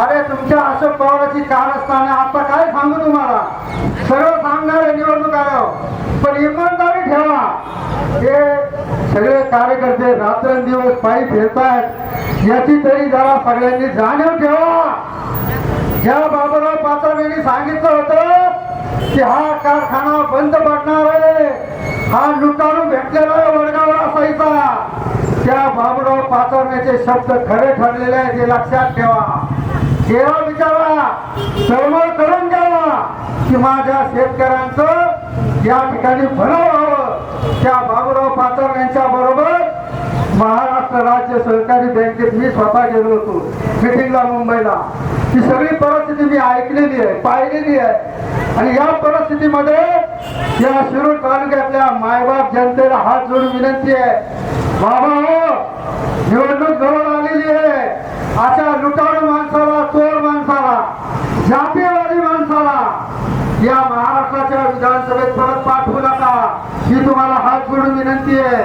अरे तुमच्या अशोक पवाराची कार असताना आता काय सांगू तुम्हाला? सगळं सांगणार आहे निवडणूक आल्यावर. पण इमानदारी ठेवा. हे सगळे कार्यकर्ते रात्रंदिवस पायी फिरतायत. याची तरी जरा सगळ्यांनी जाणीव ठेवा. ज्या बाबूराव पाचम यांनी सांगितलं होतं की हा कारखाना बंद पडणार आहे. हा लुटारू भेटलेला आहे वडगावला असायचा. त्या बाबूराव पाचवण्याचे शब्द खरे ठरलेले आहेत हे लक्षात ठेवा. तेव्हा विचारा तळमळ करून घ्यावा. की माझ्या शेतकऱ्यांचं या ठिकाणी भलं व्हावं. त्या बाबूराव पाचार यांच्या बरोबर महाराष्ट्र राज्य सहकारी बँकेत मी स्वतः गेलो होतो. मिटिंगला मुंबईला. ही सगळी परिस्थिती मी ऐकलेली आहे पाहिलेली आहे. आणि या परिस्थितीमध्ये या शिरूर तालुक्यातल्या मायबाप जनतेला हात जोडून विनंती आहे. बाबा हो निवडणूक जवळ आलेली आहे. अशा लुटाळू माणसाला जातीवादी माणसाला या महाराष्ट्राच्या विधानसभेत परत पाठवू नका. ही तुम्हाला हात जोडून विनंती आहे.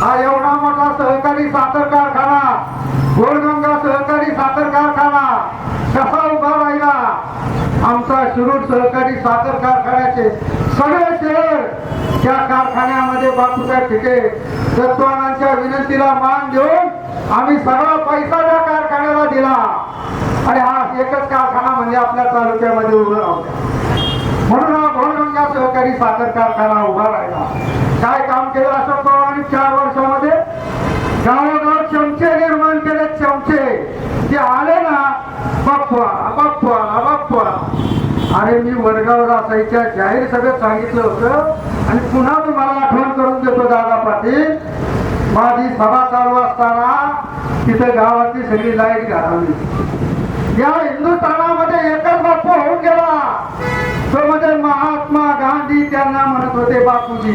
हा एवढा मोठा सहकारी साखर कारखाना गोलगंगा सहकारी साखर कारखाना कसा उभा राहिला? आमचा शिरूर सहकारी साखर कारखान्याचे सगळे शेअर त्या कारखान्यामध्ये बापूच्या ठिके तत्वानांच्या विनंतीला मान देऊन आम्ही सगळा पैसा त्या कारखान्याला दिला. आणि म्हणजे आपल्या तालुक्यामध्ये उभं राहतो म्हणून हा घोडगंगा सहकारी साखर कारखाना उभा राहिला. काय काम केलं असं पवारांनी चार वर्षामध्ये? गावोगाव चमचे निर्माण केले चमचे. ते आले ना बाप्पा बाप्पा बाप्पा. अरे मी वडगाव असायच्या जाहीर सभेत सांगितलं होतं आणि पुन्हा तुम्हाला आठवण करून देतो दादा पाटील. माझी सभा चालू असताना तिथे गावातली सगळी लाइट घालावी या हिंदुस्थानामध्ये बापूजी.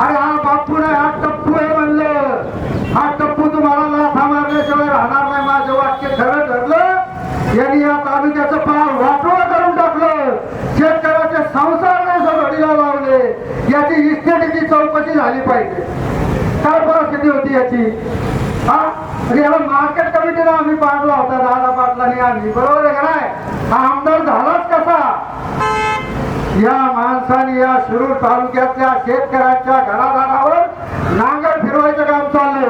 अरे हा बापू नाही हा टप्पू आहे म्हणलं. हा टप्पू तुम्हाला लाथा मारल्याशिवाय राहणार नाही. माझं वाक्य खरं ठरलं. यांनी या तालुक्याचं पार वाटोळ करून टाकलं. शेतकऱ्याचे संसार नाही सगळीला लावले. याची इस्टेटीची चौकशी झाली पाहिजे. काय परिस्थिती होती याची? हा? म्हणजे याला मार्केट कमिटीला आम्ही पाडला होता दादा पाटलांनी आम्ही. बरोबर आहे का नाही? हा आमदार झालाच कसा? या शिरूर तालुक्यातल्या शेतकऱ्यांच्या घरादारावर नांगर फिरवायचं काम चालले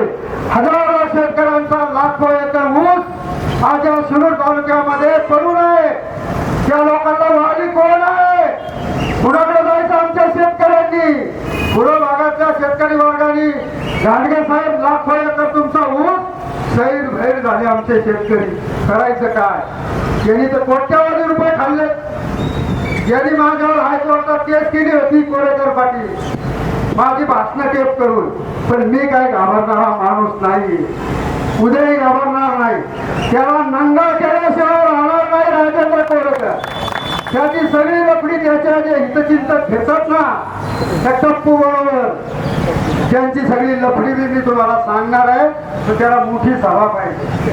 हजारो शेतकऱ्यांचा लाखो एकर ऊस आज या शिरूर तालुक्यामध्ये पडू आहे त्या लोकांना वाली कोण आहे? कुणाकडे जायचं आमच्या शेतकऱ्यांनी. पुढं भागातल्या शेतकरी वर्गाने गाडगे साहेब लाखो एकर तुमचा ऊस सैर भैर झाले आमचे शेतकरी. करायचं काय? यांनी तर कोट्यावधी रुपये खाल्ले. यांनी माझ्यावर हायकोर्टात केस केली होती कोरेकर पाटील. माझी भाषणं टेप करून. पण मी काय घाबरणारा माणूस नाही उद्याही घाबरणार नाही. त्याला नंगा केल्याशिवाय राहणार नाही राजेंद्र कोरेकर. त्याची सगळी लफडी त्याच्या जे हितचिंतक घेतात ना त्या टप्पू बरोबर. त्यांची सगळी लफडी बी मी तुम्हाला सांगणार आहे तर त्याला मोठी सभा पाहिजे.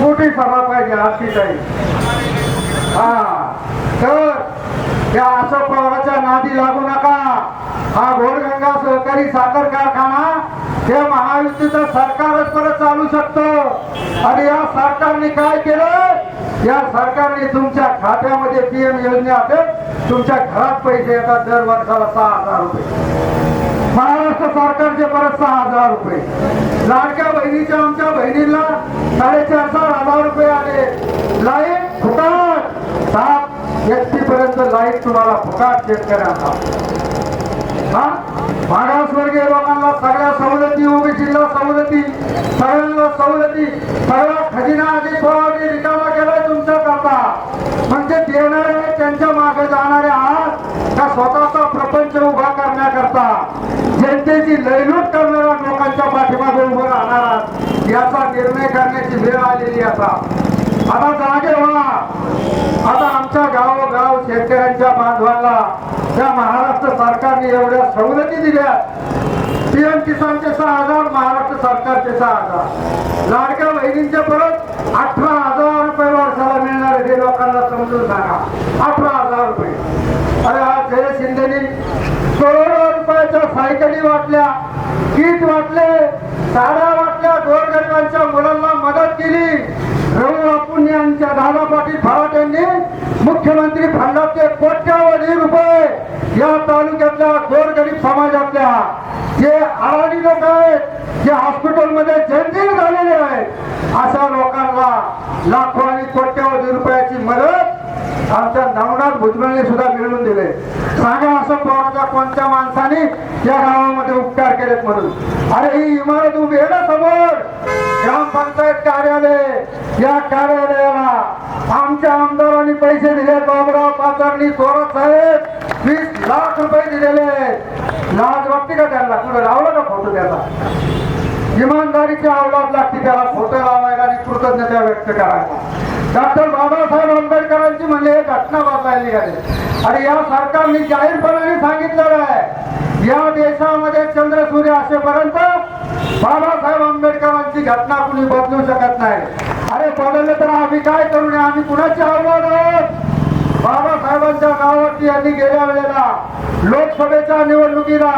मोठी सभा पाहिजे आरती ताई हा. तर या अशोक पवाराच्या नादी लागू नका. हा घोडगंगा सहकारी साखर कारखाना हे महायुतीचं सरकारच परत चालू शकतं. आणि या सरकारने काय केलं या सरकारने तुमच्या खात्यामध्ये पीएम योजनेत तुमच्या घरात पैसे येतात दर वर्षाला सहा हजार रुपये. महाराष्ट्र सरकारचे परत सहा हजार रुपये. लाडक्या बहिणीच्या आमच्या बहिणीला साडेचार हजार रुपये आले लाइट फुकाट सात एसटी पर्यंत लाइट तुम्हाला फुकाट शेतकऱ्यांना हा? मागासवर्गीय लोकांना सगळ्या सवलती उभी जिल्हा सवलती सगळ्यांना सवलती सगळा खजिना आधी थोडा रिकामा केलाय तुमच्या करता म्हणजे देणारे त्यांच्या मागे जाणारे आहात का स्वतःचा प्रपंच उभा करण्याकरता. जनतेची लयलूट करणाऱ्या लोकांच्या पाठीमागे उभं राहणार याचा निर्णय करण्याची वेळ आलेली आता. आता जागे व्हा गावोगाव शेतकऱ्यांच्या बांधवांना त्या महाराष्ट्र सरकारने एवढ्या सवलती दिल्या. पीएम किसानचे सहा हजार महाराष्ट्र सरकारचे सहा हजार लाडक्या बहिणींचे परत अठरा हजार रुपये वर्षाला मिळणार हे लोकांना समजून सांगा. अठरा हजार रुपये. अरे आज जय शिंदेनी करोडो रुपयाच्या सायकली वाटल्या किट वाटले साड्या वाटल्या गोरगरिबांच्या मुलांना मदत केली. रघु बापू यांच्या दादा पाटील मुख्यमंत्री फंडाचे कोट्यावधी रुपये या तालुक्यातल्या गोरगरीब समाजातल्या जे अडाणी लोक आहेत जे हॉस्पिटलमध्ये जंजीर झालेले आहेत अशा लोकांना लाखो आणि कोट्यावधी रुपयाची मदत आमच्या नवनाथ भुजबळने सुद्धा मिळवून दिले. सांगा असं पवाराच्या कोणत्या माणसाने या गावामध्ये उपकार केलेत म्हणून? अरे ही इमारत उभी आहे ना समोर. ग्रामपंचायत कार्यालय. या कार्यालयाला आमच्या आमदारांनी पैसे दिले बाबराव पाचारणी थोरात साहेब वीस लाख रुपये दिलेले. लाज वाटते का त्यांना? कुठं लावला का फोटो त्याचा? इमानदारीची आवलाद लागते त्याला फोटो लावायला आणि कृतज्ञता व्यक्त करायला. डॉक्टर बाबासाहेब आंबेडकरांची म्हणजे हे घटना वाचायला निघाली. आणि या सरकारने जाहीरपणाने सांगितलेलं आहे. या देशामध्ये चंद्र सूर्य असेपर्यंत बाबासाहेब आंबेडकरांची घटना कुणी बदलू शकत नाही. अरे बदलले तर आम्ही काय करू नये? आम्ही कुणाची आव्हान आहोत? बाबासाहेबांच्या नावावरती यांनी गेल्या वेळेला लोकसभेच्या निवडणुकीला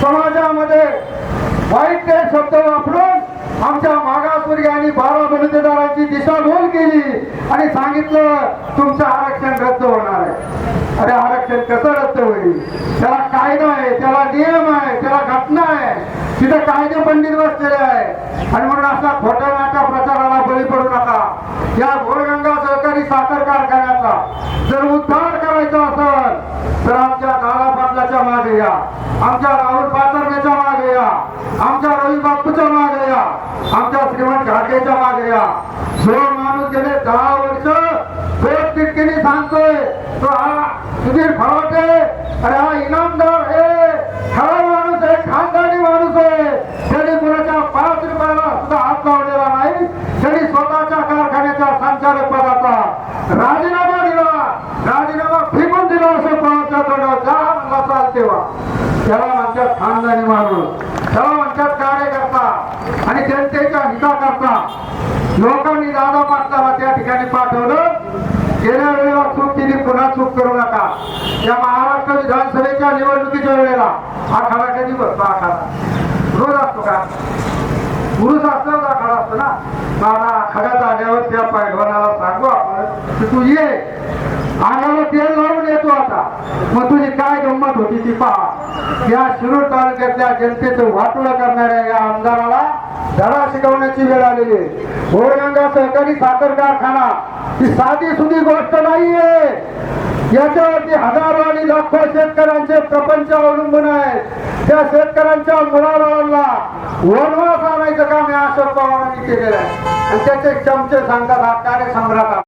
समाजामध्ये वाईट ते शब्द वापरून आमच्या मागासवर्गीय आणि बारा बलुतेदारांची दिशाभूल केली आणि सांगितलं तुमचं आरक्षण रद्द होणार आहे. अरे आरक्षण कसं रद्द होईल? त्याला कायदा आहे त्याला नियम आहे त्याला घटना आहे. तिथे कायदे पंडित बसलेले आहे. आणि म्हणून असा खोट्या नाट्या प्रचाराला बळी पडू नका. या गोरगंगा सहकारी साखर कारखान्याचा जर उद्धार करायचा असेल तर आमच्या दादा पाटलाच्या मागे या. आमच्या राहुल पाचरण्याच्या मागे या. आमच्या रवी बापूच्या मागे या. आमच्या श्रीमंत घाटेच्या मागे या. जो माणूस गेले दहा वर्ष दोन तिटकीने सांगतोय तो हा सुधीर फळवटे अरे हा इनामदार आहे खरा माणूस आहे खानदानी माणूस आहे त्याने कोणाच्या पाच रुपयाला सुद्धा हात लावलेला नाही त्यांनी स्वतःच्या कारखान्याच्या दिला राजीनामा दिला. राजीनामा फेकून दिला असं पवारच्या तोंडावर? जा म्हणला चाल तेव्हा. त्याला म्हणतात खानदानी माणूस त्याला म्हणतात कार्यकर्ता आणि जनतेच्या हिता करता लोकांनी दादा पाटलाला त्या ठिकाणी पाठवलं. गेल्या वेळेला चूक केली पुन्हा चूक करू नका. या महाराष्ट्र विधानसभेच्या निवडणुकीच्या वेळेला हा आखाडा कधी बसतो हा आखाडा रोज असतो का? पुरुष असतो का? असतो ना मला आखाड्यात आल्यावर त्या पैलवानाला सांगू आपण की तू ये. अंगाला तेल लावून येतो आता. मग तुझी काय गंमत होती ती पहा. या शिरूर तालुक्यातल्या जनतेचं वाटोळं करणाऱ्या या आमदाराला धडा शिकवण्याची वेळ आलेली आहे. गोरगंगा सहकारी साखर कारखाना ही साधी सुधी गोष्ट नाहीये. याच्यावरती हजारो आणि लाखो शेतकऱ्यांचे प्रपंच अवलंबून आहेत. त्या शेतकऱ्यांच्या मुलाबाळांना वनवास आणायचं काम या अशोक पवारांनी केलेलं आहे. आणि त्याचे चमचे सांगतात हा कार्यसम्राट